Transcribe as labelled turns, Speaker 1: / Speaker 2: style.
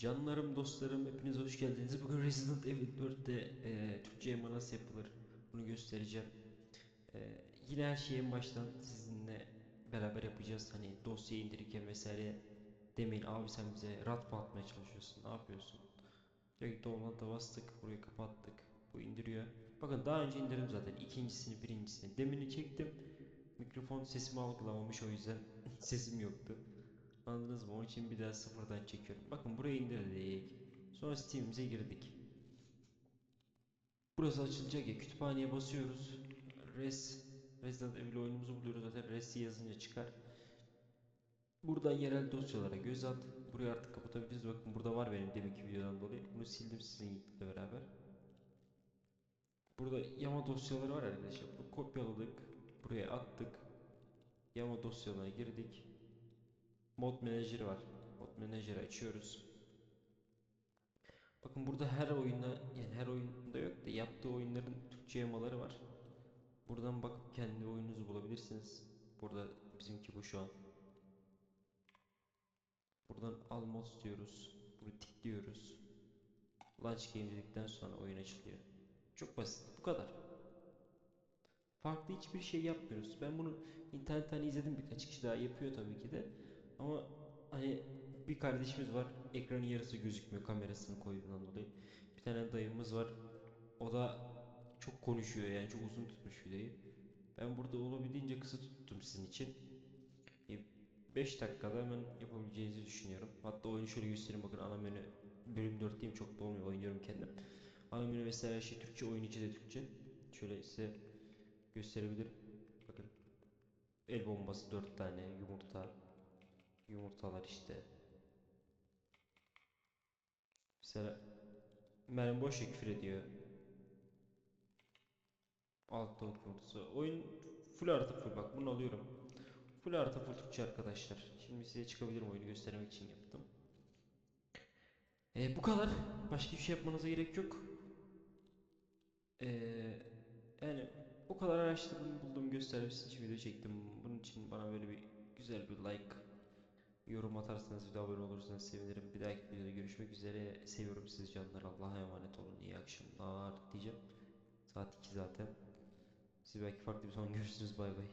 Speaker 1: Canlarım, dostlarım, hepiniz hoş geldiniz. Bugün Resident Evil 4'te e, Türkçe yama nasıl yapılır bunu göstereceğim. E, yine her şeyi en baştan sizinle beraber yapacağız. Hani dosya indirirken vesaire demeyin abi sen bize rat mı atmaya çalışıyorsun, ne yapıyorsun? Direkt download'a bastık, burayı kapattık. Bu indiriyor. Bakın daha önce indirdim zaten ikincisini, birincisini. Demini çektim. Mikrofon sesimi algılamamış o yüzden sesim yoktu. Anladınız mı? Onun için bir daha sıfırdan çekiyorum. Bakın buraya indirdik. Sonra Steam'imize girdik. Burası açılacak ya. Kütüphaneye basıyoruz. Res, Resident Evil oyunumuzu buluyoruz. Zaten Res'i yazınca çıkar. Buradan yerel dosyalara göz at. Burayı artık kapatabiliriz. Bakın burada var benim deminki videodan dolayı. Bunu sildim sizinle beraber. Burada yama dosyaları var arkadaşlar. Bunu kopyaladık. Buraya attık. Yama dosyalarına girdik. Mod Manager var. Mod Manager'ı açıyoruz. Bakın burada her oyunda yani her oyunda yok da yaptığı oyunların Türkçe yamaları var. Buradan bakıp kendi oyununuzu bulabilirsiniz. Burada bizimki bu şu an. Buradan al mod diyoruz. Bunu tıklıyoruz. Launch game sonra oyun açılıyor. Çok basit. Bu kadar. Farklı hiçbir şey yapmıyoruz. Ben bunu internetten izledim birkaç kişi daha yapıyor tabii ki de. Ama hani bir kardeşimiz var ekranın yarısı gözükmüyor kamerasını koyduğundan dolayı. Bir tane dayımız var. O da çok konuşuyor yani çok uzun tutmuş videoyu. Ben burada olabildiğince kısa tuttum sizin için. 5 dakikada hemen yapabileceğinizi düşünüyorum. Hatta oyunu şöyle göstereyim bakın ana menü bölüm 4'teyim çok da olmuyor oynuyorum kendim. Ana menü vesaire her şey Türkçe oyun içi de Türkçe. Şöyle size gösterebilirim. Bakın. El bombası 4 tane yumurta Yumurtalar işte. Mesela Meryem boş küfür ediyor. Alt tavuk yumurtası. Oyun full artı full bak bunu alıyorum. Full artı full Türkçe arkadaşlar. Şimdi size çıkabilirim oyunu göstermek için yaptım. E, bu kadar. Başka bir şey yapmanıza gerek yok. E, yani o kadar araştırdım, buldum, gösterdim, sizin için video çektim. Bunun için bana böyle bir güzel bir like Yorum atarsanız de abone olursanız sevinirim. Bir dahaki videoda görüşmek üzere. Seviyorum sizi canlar. Allah'a emanet olun. İyi akşamlar diyeceğim. Saat 2 zaten. Siz belki farklı bir zaman görürsünüz. Bay bay.